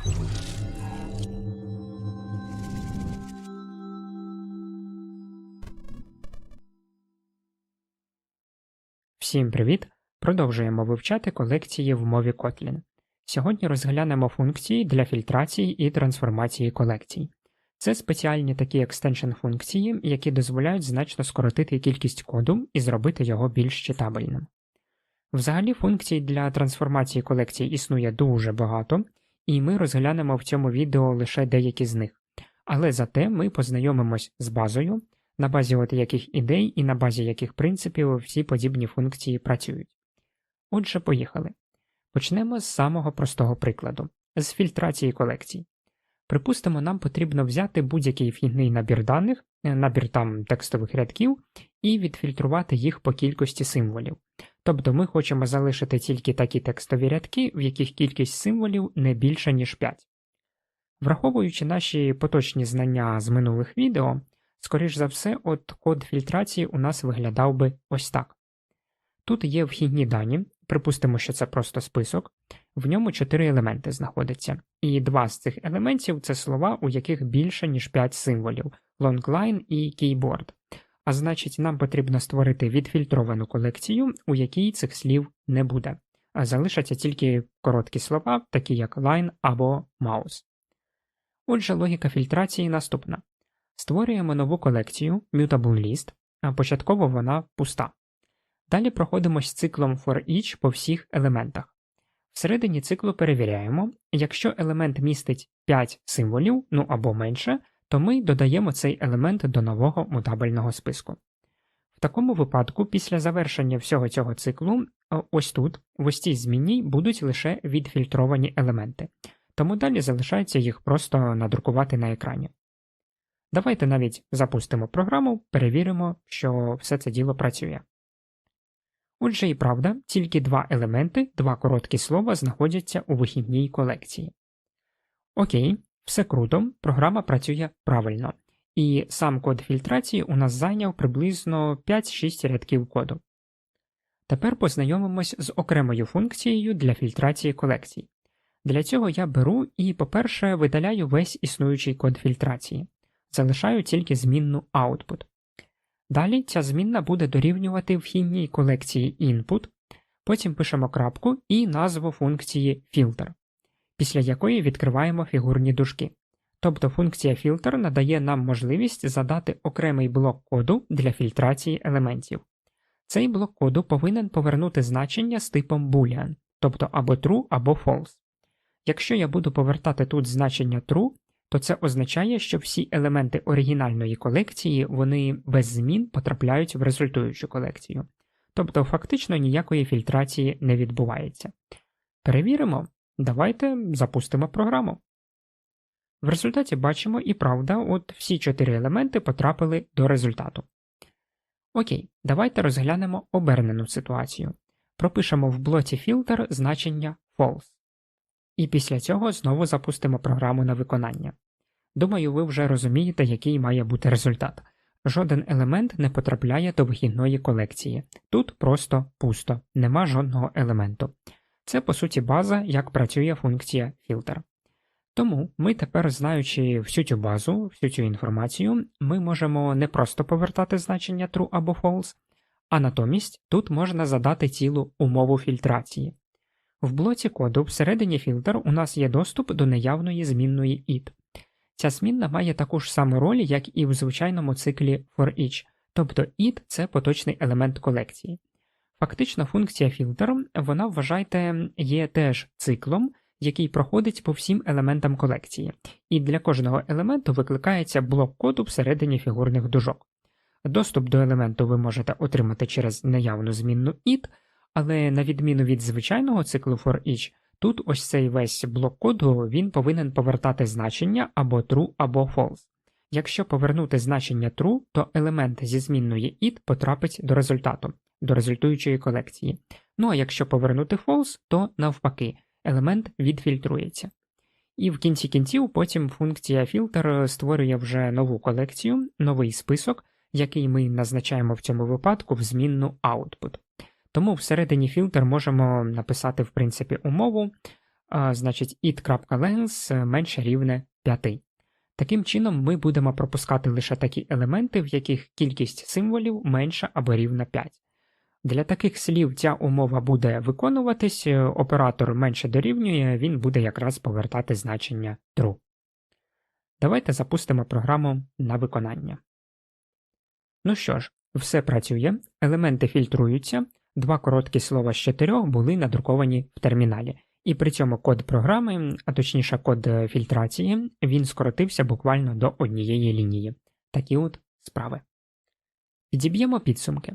Всім привіт! Продовжуємо вивчати колекції в мові Kotlin. Сьогодні розглянемо функції для фільтрації і трансформації колекцій. Це спеціальні такі екстеншн функції, які дозволяють значно скоротити кількість коду і зробити його більш читабельним. Взагалі функцій для трансформації колекцій існує дуже багато, і ми розглянемо в цьому відео лише деякі з них. Але зате ми познайомимось з базою, на базі от яких ідей і на базі яких принципів всі подібні функції працюють. Отже, поїхали. Почнемо з самого простого прикладу з фільтрації колекцій. Припустимо, нам потрібно взяти будь-який вхідний набір даних, е, набір там текстових рядків, і відфільтрувати їх по кількості символів. Тобто ми хочемо залишити тільки такі текстові рядки, в яких кількість символів не більша, ніж 5. Враховуючи наші поточні знання з минулих відео, скоріш за все, от код фільтрації у нас виглядав би ось так. Тут є вхідні дані, припустимо, що це просто список, в ньому чотири елементи знаходяться, і два з цих елементів це слова, у яких більше, ніж 5 символів longline і keyboard. А значить, нам потрібно створити відфільтровану колекцію, у якій цих слів не буде, залишаться тільки короткі слова, такі як line або mouse. Отже, логіка фільтрації наступна: створюємо нову колекцію Mutable List, а початково вона пуста. Далі проходимось циклом for each по всіх елементах. Всередині циклу перевіряємо, якщо елемент містить 5 символів, ну або менше, то ми додаємо цей елемент до нового мутабельного списку. В такому випадку, після завершення всього цього циклу, ось тут, в ось цій змінній, будуть лише відфільтровані елементи, тому далі залишається їх просто надрукувати на екрані. Давайте навіть запустимо програму, перевіримо, що все це діло працює. Отже, і правда, тільки два елементи, два короткі слова знаходяться у вихідній колекції. Окей, все круто, програма працює правильно, і сам код фільтрації у нас зайняв приблизно 5-6 рядків коду. Тепер познайомимось з окремою функцією для фільтрації колекцій. Для цього я беру і, по-перше, видаляю весь існуючий код фільтрації, залишаю тільки змінну output. Далі ця змінна буде дорівнювати вхідній колекції input, потім пишемо крапку і назву функції filter, після якої відкриваємо фігурні дужки. Тобто функція filter надає нам можливість задати окремий блок коду для фільтрації елементів. Цей блок коду повинен повернути значення з типом boolean, тобто або true, або false. Якщо я буду повертати тут значення true, то це означає, що всі елементи оригінальної колекції вони без змін потрапляють в результуючу колекцію. Тобто фактично ніякої фільтрації не відбувається. Перевіримо, давайте запустимо програму. В результаті бачимо і правда, от всі чотири елементи потрапили до результату. Окей, давайте розглянемо обернену ситуацію. Пропишемо в блоці фільтр значення false. І після цього знову запустимо програму на виконання. Думаю, ви вже розумієте, який має бути результат. Жоден елемент не потрапляє до вихідної колекції. Тут просто пусто, нема жодного елементу. Це, по суті, база, як працює функція filter. Тому ми тепер, знаючи всю цю базу, всю цю інформацію, ми можемо не просто повертати значення true або false, а натомість тут можна задати цілу умову фільтрації. В блоці коду всередині фільтр у нас є доступ до неявної змінної id. Ця змінна має таку ж саму роль, як і в звичайному циклі for each, тобто id це поточний елемент колекції. Фактично, функція фільтр, вона, вважайте, є теж циклом, який проходить по всім елементам колекції, і для кожного елементу викликається блок коду всередині фігурних дужок. Доступ до елементу ви можете отримати через неявну змінну id, але на відміну від звичайного циклу for each, тут ось цей весь блок коду він повинен повертати значення або true, або false. Якщо повернути значення true, то елемент зі змінної id потрапить до результату, до результуючої колекції. Ну а якщо повернути false, то навпаки, елемент відфільтрується. І в кінці кінців потім функція filter створює вже нову колекцію, новий список, який ми назначаємо в цьому випадку в змінну output. Тому всередині фільтр можемо написати, в принципі, умову а, значить it.length менше рівне 5. Таким чином, ми будемо пропускати лише такі елементи, в яких кількість символів менша або рівна 5. Для таких слів ця умова буде виконуватись, е, оператор менше дорівнює, він буде якраз повертати значення true. Давайте запустимо програму на виконання. Ну що ж, все працює, елементи фільтруються, два короткі слова з чотирьох були надруковані в терміналі. І при цьому код програми, а точніше код е, фільтрації, він скоротився буквально до однієї лінії. Такі от справи. Підіб'ємо підсумки.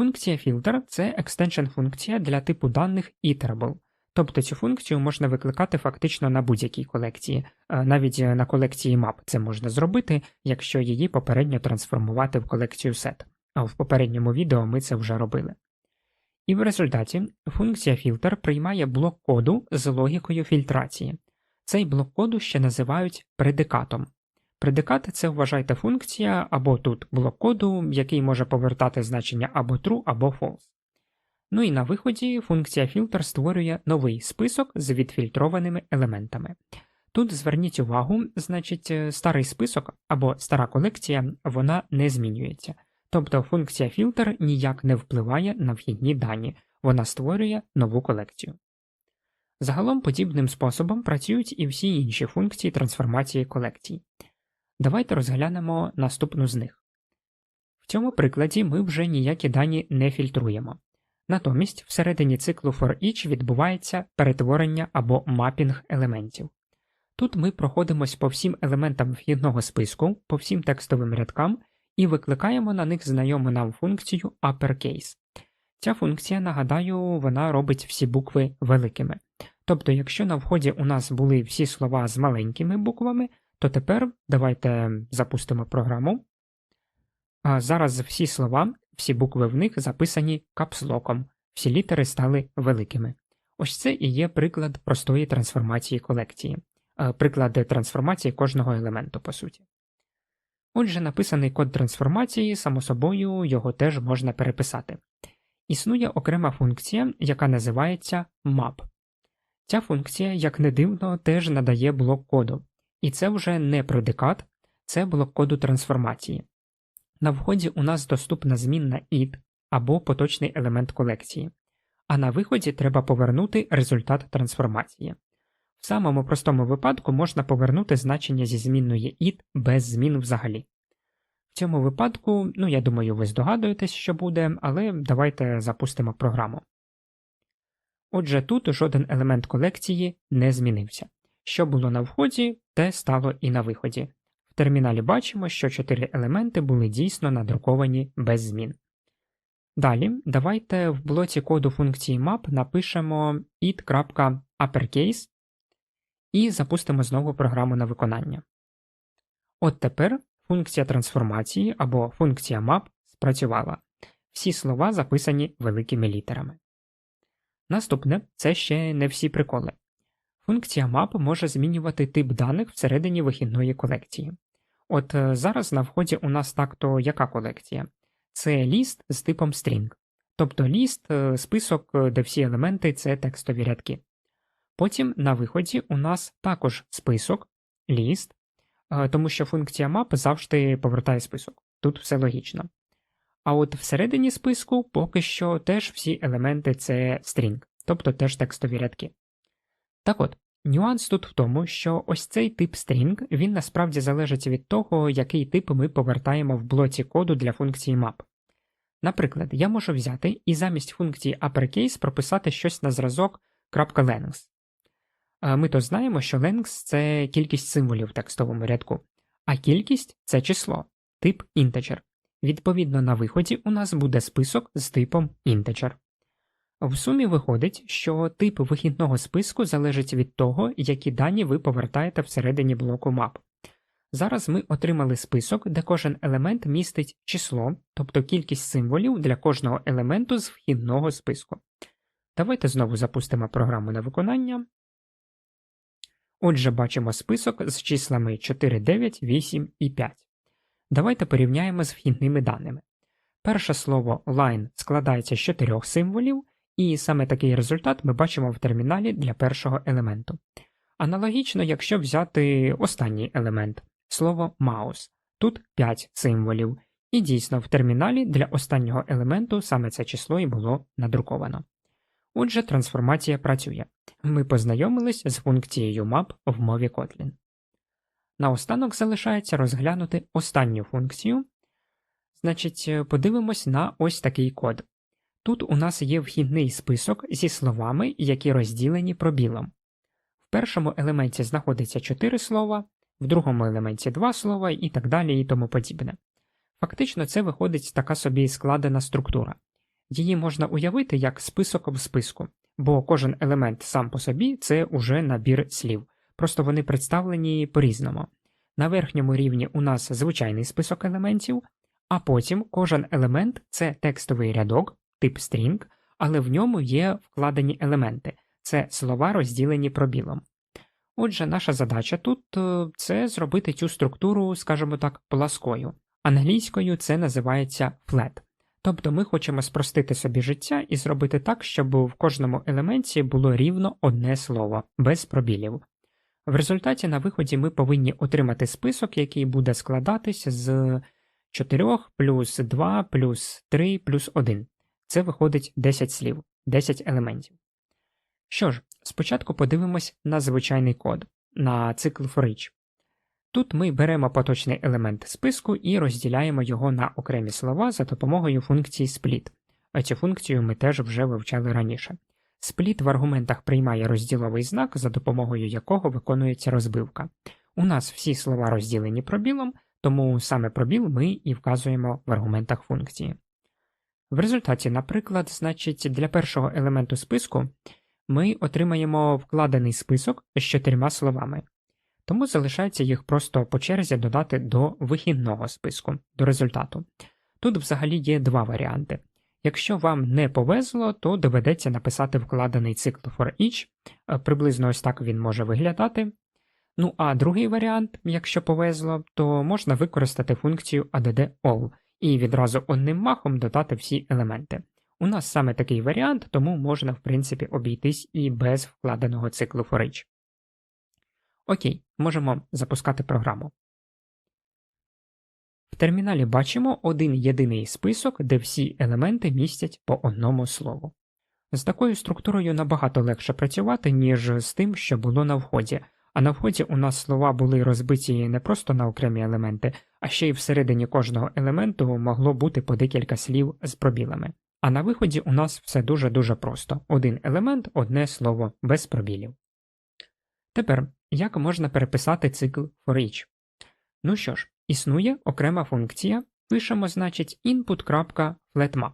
Функція filter це екстеншн функція для типу даних iterable. Тобто цю функцію можна викликати фактично на будь-якій колекції, е, навіть на колекції map це можна зробити, якщо її попередньо трансформувати в колекцію set. А в попередньому відео ми це вже робили. І в результаті функція filter приймає блок коду з логікою фільтрації. Цей блок коду ще називають предикатом. Предикат це вважайте функція або тут блок коду, який може повертати значення або true, або false. Ну і на виході функція filter створює новий список з відфільтрованими елементами. Тут зверніть увагу, значить, старий список або стара колекція вона не змінюється. Тобто функція filter ніяк не впливає на вхідні дані, вона створює нову колекцію. Загалом подібним способом працюють і всі інші функції трансформації колекцій. Давайте розглянемо наступну з них. В цьому прикладі ми вже ніякі дані не фільтруємо. Натомість всередині циклу for each відбувається перетворення або мапінг елементів. Тут ми проходимось по всім елементам вхідного списку, по всім текстовим рядкам і викликаємо на них знайому нам функцію upperCase. Ця функція, нагадаю, вона робить всі букви великими. Тобто, якщо на вході у нас були всі слова з маленькими буквами, то тепер давайте запустимо програму. А Зараз всі слова, всі букви в них записані капслоком, всі літери стали великими. Ось це і є приклад простої трансформації колекції, приклад трансформації кожного елементу, по суті. Отже, написаний код трансформації, само собою, його теж можна переписати. Існує окрема функція, яка називається map. Ця функція, як не дивно, теж надає блок коду. І це вже не предикат, це блок коду трансформації. На вході у нас доступна змінна id або поточний елемент колекції, а на виході треба повернути результат трансформації. В самому простому випадку можна повернути значення зі змінної id без змін взагалі. В цьому випадку, ну я думаю, ви здогадуєтесь, що буде, але давайте запустимо програму. Отже, тут жоден елемент колекції не змінився. Що було на вході, те стало і на виході. В терміналі бачимо, що чотири елементи були дійсно надруковані без змін. Далі давайте в блоці коду функції map напишемо it.uppercase і запустимо знову програму на виконання. От тепер функція трансформації або функція map спрацювала. Всі слова записані великими літерами. Наступне це ще не всі приколи. Функція map може змінювати тип даних всередині вихідної колекції. От е, зараз на вході у нас так-то яка колекція? Це ліст з типом string, тобто ліст, е, список, е, де всі елементи це текстові рядки. Потім на виході у нас також список, ліст, тому що функція map завжди повертає список. Тут все логічно. А от всередині списку поки що теж всі елементи це string, тобто теж текстові рядки. Так от, нюанс тут в тому, що ось цей тип string він насправді залежить від того, який тип ми повертаємо в блоці коду для функції map. Наприклад, я можу взяти і замість функції upperCase прописати щось на зразок .length. Ми то знаємо, що length це кількість символів в текстовому рядку, а кількість це число, тип integer. Відповідно, на виході у нас буде список з типом integer. В сумі виходить, що тип вихідного списку залежить від того, які дані ви повертаєте всередині блоку map. Зараз ми отримали список, де кожен елемент містить число, тобто кількість символів для кожного елементу з вхідного списку. Давайте знову запустимо програму на виконання. Отже, бачимо список з числами 4, 9, 8 і 5. Давайте порівняємо з вхідними даними. Перше слово line складається з чотирьох символів, І саме такий результат ми бачимо в терміналі для першого елементу. Аналогічно, якщо взяти останній елемент слово mouse. Тут 5 символів, і дійсно в терміналі для останнього елементу саме це число і було надруковано. Отже, трансформація працює. Ми познайомились з функцією map в мові Kotlin. Наостанок залишається розглянути останню функцію. Значить, подивимось на ось такий код. Тут у нас є вхідний список зі словами, які розділені пробілом. В першому елементі знаходиться 4 слова, в другому елементі 2 слова і так далі і тому подібне. Фактично, це виходить така собі складена структура. Її можна уявити як список в списку, бо кожен елемент сам по собі це уже набір слів, просто вони представлені по-різному. На верхньому рівні у нас звичайний список елементів, а потім кожен елемент це текстовий рядок, тип string, але в ньому є вкладені елементи це слова, розділені пробілом. Отже, наша задача тут е, це зробити цю структуру, скажімо так, пласкою. Англійською це називається flat. Тобто ми хочемо спростити собі життя і зробити так, щоб в кожному елементі було рівно одне слово, без пробілів. В результаті на виході ми повинні отримати список, який буде складатися з 4 плюс 2 плюс 3 плюс 1. Це виходить 10 слів, 10 елементів. Що ж, спочатку подивимось на звичайний код, на цикл for each. Тут ми беремо поточний елемент списку і розділяємо його на окремі слова за допомогою функції split, а цю функцію ми теж вже вивчали раніше. Split в аргументах приймає розділовий знак, за допомогою якого виконується розбивка. У нас всі слова розділені пробілом, тому саме пробіл ми і вказуємо в аргументах функції. В результаті, наприклад, значить, для першого елементу списку ми отримаємо вкладений список з чотирма словами, тому залишається їх просто по черзі додати до вихідного списку, до результату. Тут взагалі є два варіанти. Якщо вам не повезло, то доведеться написати вкладений цикл for each, е, приблизно ось так він може виглядати. Ну а другий варіант, якщо повезло, то можна використати функцію add і відразу одним махом додати всі елементи. У нас саме такий варіант, тому можна, в принципі, обійтись і без вкладеного циклу for. Окей, можемо запускати програму. В терміналі бачимо один єдиний список, де всі елементи містять по одному слову. З такою структурою набагато легше працювати, ніж з тим, що було на вході, а на вході у нас слова були розбиті не просто на окремі елементи, а ще й всередині кожного елементу могло бути по декілька слів з пробілами. А на виході у нас все дуже-дуже просто: один елемент, одне слово без пробілів. Тепер, як можна переписати цикл for each? Ну що ж, існує окрема функція, пишемо, значить, input.flatmap.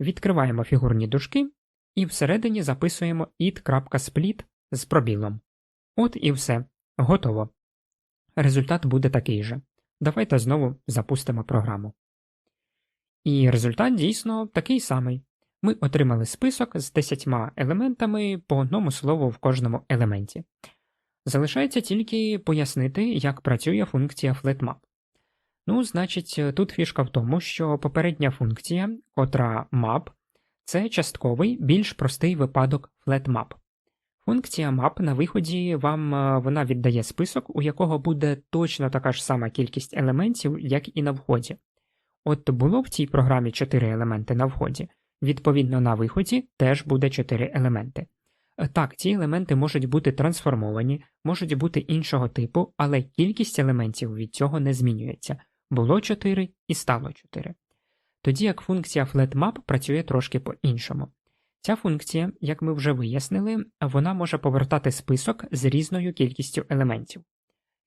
Відкриваємо фігурні дужки і всередині записуємо it.split з пробілом. От і все. Готово. Результат буде такий же. Давайте знову запустимо програму. І результат дійсно такий самий. Ми отримали список з 10 елементами по одному слову в кожному елементі. Залишається тільки пояснити, як працює функція FlatMap. Ну, значить, тут фішка в тому, що попередня функція, котра map, це частковий, більш простий випадок FlatMap. Функція map на виході вам е, вона віддає список, у якого буде точно така ж сама кількість елементів, як і на вході. От було в цій програмі 4 елементи на вході, відповідно на виході теж буде 4 елементи. Е, так, ці елементи можуть бути трансформовані, можуть бути іншого типу, але кількість елементів від цього не змінюється. Було 4 і стало 4. Тоді як функція FlatMap працює трошки по-іншому. Ця функція, як ми вже вияснили, вона може повертати список з різною кількістю елементів.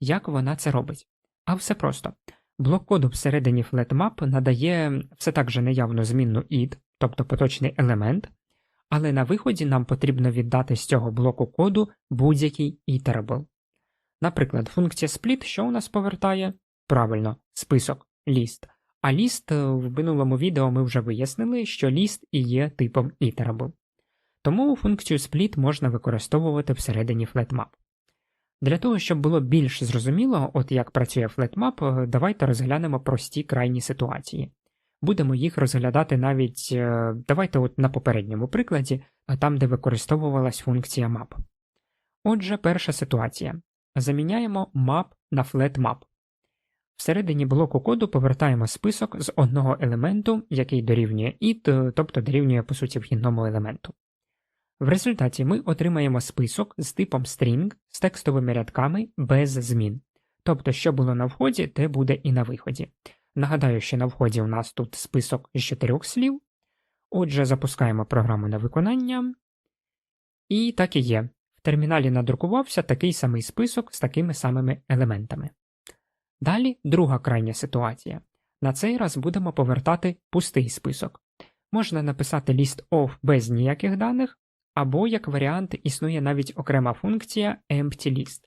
Як вона це робить? А все просто. Блок коду всередині FlatMap надає все так же неявну змінну id, тобто поточний елемент, але на виході нам потрібно віддати з цього блоку коду будь-який iterable. Наприклад, функція split, що у нас повертає? Правильно, список, ліст. А ліст е, в минулому відео ми вже вияснили, що ліст і є типом iterable. Тому функцію split можна використовувати всередині FlatMap. Для того, щоб було більш зрозуміло, от як працює FlatMap, е, давайте розглянемо прості крайні ситуації. Будемо їх розглядати навіть, е, давайте от на попередньому прикладі, там, де використовувалась функція map. Отже, перша ситуація. Заміняємо map на flatMap. Всередині блоку коду повертаємо список з одного елементу, який дорівнює id, тобто дорівнює по суті вхідному елементу. В результаті ми отримаємо список з типом string з текстовими рядками без змін. Тобто, що було на вході, те буде і на виході. Нагадаю, що на вході у нас тут список з чотирьох слів. Отже, запускаємо програму на виконання. І так і є. В терміналі надрукувався такий самий список з такими самими елементами. Далі друга крайня ситуація. На цей раз будемо повертати пустий список. Можна написати list of без ніяких даних, або, як варіант, існує навіть окрема функція empty list.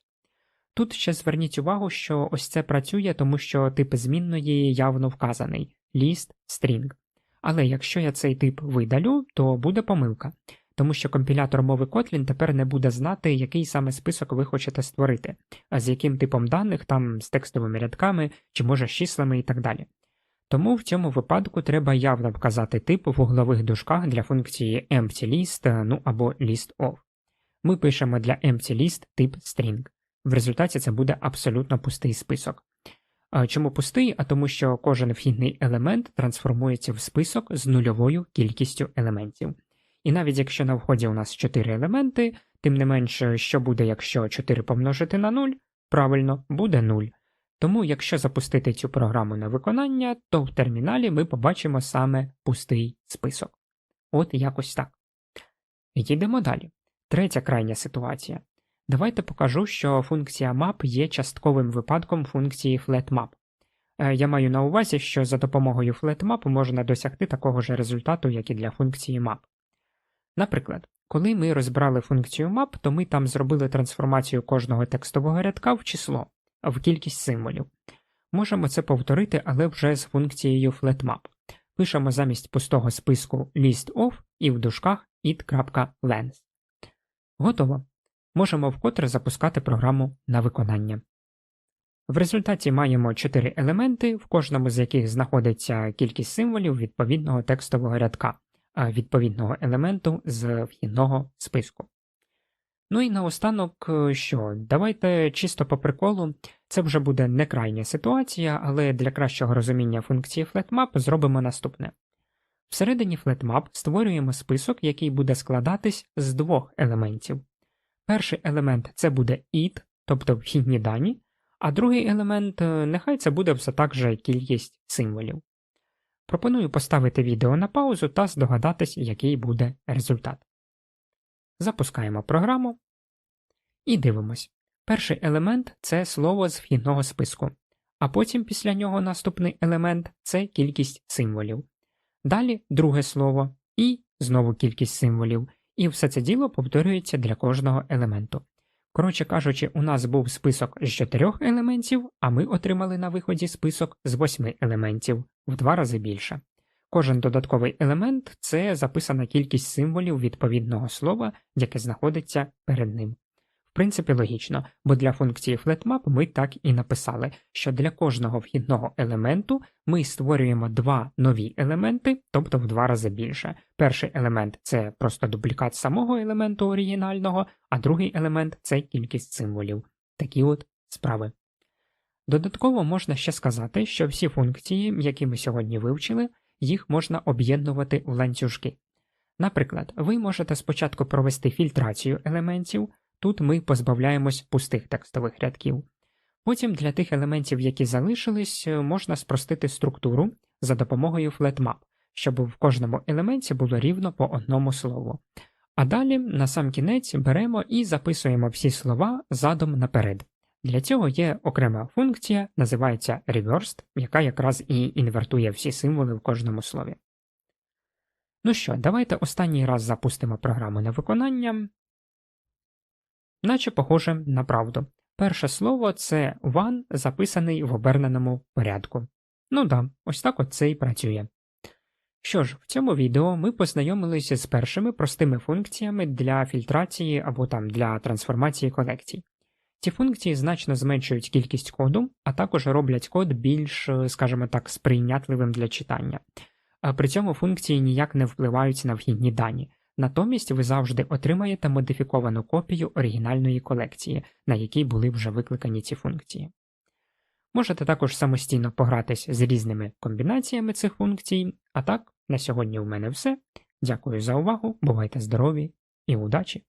Тут ще зверніть увагу, що ось це працює, тому що тип змінної явно вказаний list string. Але якщо я цей тип видалю, то буде помилка, тому що компілятор мови Kotlin тепер не буде знати, який саме список ви хочете створити, а з яким типом даних, там з текстовими рядками чи може з числами і так далі. Тому в цьому випадку треба явно вказати тип в углових дужках для функції emptyList, ну або listOf. Ми пишемо для emptyList тип string. В результаті це буде абсолютно пустий список. Чому пустий? А тому що кожен вхідний елемент трансформується в список з нульовою кількістю елементів. І навіть якщо на вході у нас 4 елементи, тим не менше, що буде, якщо 4 помножити на 0, правильно, буде 0. Тому, якщо запустити цю програму на виконання, то в терміналі ми побачимо саме пустий список. От якось так. Йдемо далі. Третя крайня ситуація. Давайте покажу, що функція map є частковим випадком функції flatMap. Е, я маю на увазі, що за допомогою flatMap можна досягти такого ж результату, як і для функції map. Наприклад, коли ми розбирали функцію map, то ми там зробили трансформацію кожного текстового рядка в число, в кількість символів. Можемо це повторити, але вже з функцією flatMap. Пишемо замість пустого списку list_of і в дужках it.length. Готово можемо вкотре запускати програму на виконання. В результаті маємо 4 елементи, в кожному з яких знаходиться кількість символів відповідного текстового рядка, відповідного елементу з вхідного списку. Ну і наостанок, е, що, давайте чисто по приколу, це вже буде не крайня ситуація, але для кращого розуміння функції FlatMap зробимо наступне. Всередині FlatMap створюємо список, який буде складатись з двох елементів. Перший елемент це буде id, тобто вхідні дані, а другий елемент е, нехай це буде все так же кількість символів. Пропоную поставити відео на паузу та здогадатись, який буде результат. Запускаємо програму і дивимось. Перший елемент це слово з вхідного списку, а потім після нього наступний елемент це кількість символів. Далі друге слово і знову кількість символів. І все це діло повторюється для кожного елементу. Коротше кажучи, у нас був список з чотирьох елементів, а ми отримали на виході список з восьми елементів в два рази більше. Кожен додатковий елемент це записана кількість символів відповідного слова, яке знаходиться перед ним. В принципі, логічно, бо для функції FlatMap ми так і написали, що для кожного вхідного елементу ми створюємо два нові елементи, тобто в два рази більше. Перший елемент це просто дублікат самого елементу оригінального, а другий елемент це кількість символів. Такі от справи. Додатково можна ще сказати, що всі функції, які ми сьогодні вивчили, їх можна об'єднувати в ланцюжки. Наприклад, ви можете спочатку провести фільтрацію елементів. Тут ми позбавляємось пустих текстових рядків. Потім для тих елементів, які залишились, можна спростити структуру за допомогою FlatMap, щоб в кожному елементі було рівно по одному слову. А далі, на сам кінець, беремо і записуємо всі слова задом наперед. Для цього є окрема функція, називається reversed, яка якраз і інвертує всі символи в кожному слові. Ну що, давайте останній раз запустимо програму на виконання наче похоже на правду. Перше слово це one, записаний в оберненому порядку. Ну да, ось так от це і працює. Що ж, в цьому відео ми познайомилися з першими простими функціями для фільтрації або там для трансформації колекцій. Ці функції значно зменшують кількість коду, а також роблять код більш, е, скажімо так, сприйнятливим для читання. При цьому функції ніяк не впливають на вхідні дані. Натомість ви завжди отримаєте модифіковану копію оригінальної колекції, на якій були вже викликані ці функції. Можете також самостійно погратись з різними комбінаціями цих функцій. А так, на сьогодні у мене все. Дякую за увагу, бувайте здорові і удачі!